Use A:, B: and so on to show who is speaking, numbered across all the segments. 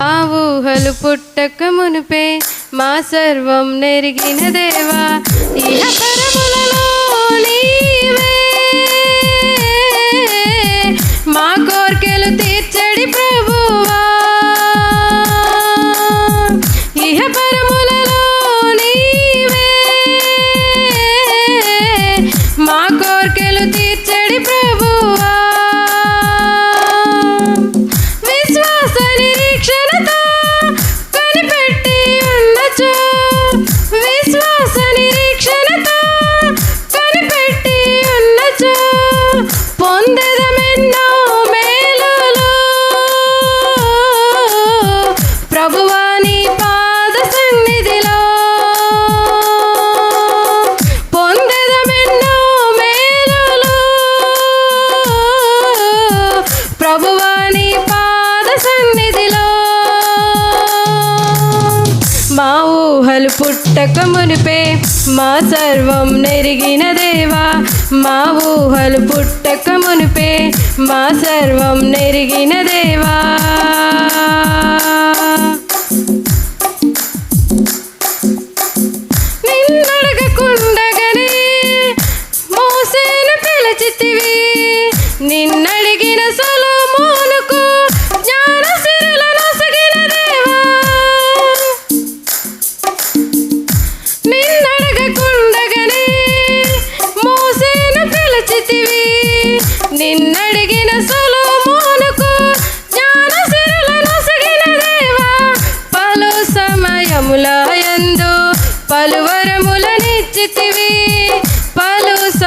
A: ఆ ఊహలు పుట్టక మునిపే మా సర్వం నెరిగిన దేవా ఇహ పరములలో నీవే. మా కోర్కెలు తీర్చడి ప్రభువా. ఇహ పర పుట్టక మునిపే మా సర్వం నెరిగిన దేవా మా ఊహలు పుట్టక మునిపే మా సర్వం నెరిగిన దేవా.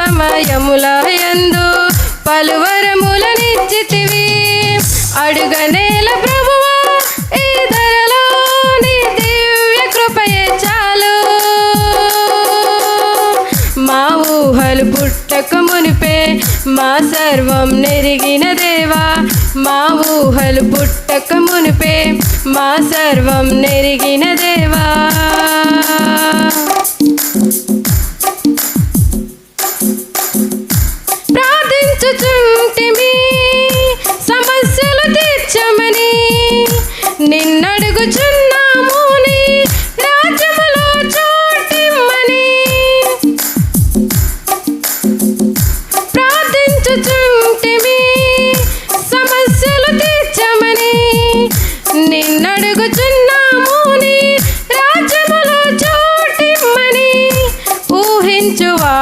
A: పలు పలువరముల నిచ్చితివి. అడుగనేల ప్రభువా ఈ ధరలో నీ దివ్య కృపయే చాలు. మా ఊహలు పుట్టక మునిపే మా సర్వం నెరిగిన దేవా. మా ఊహలు పుట్టక మునిపే మా సర్వం నెరిగిన దేవా.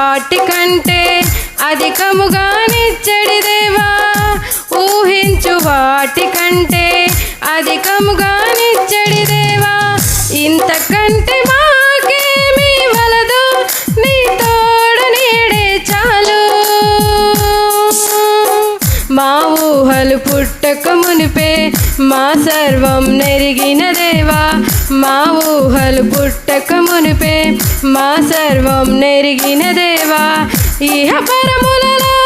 A: వాటికంటే అధికముగా నిచ్చడి దేవా ఊహించు వాటి కంటే అధికముగా పుట్టక మా సర్వం నెరిగిన దేవా మా ఊహలు పుట్టక మునిపే మా సర్వం నెరిగిన దేవా. ఇహ పరములలో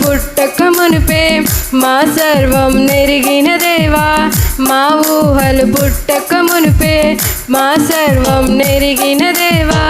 A: పుట్టక మునిపే మా సర్వం నెరిగిన దేవా. మా ఊహలు పుట్టక మునిపే మా సర్వం నెరిగిన దేవా.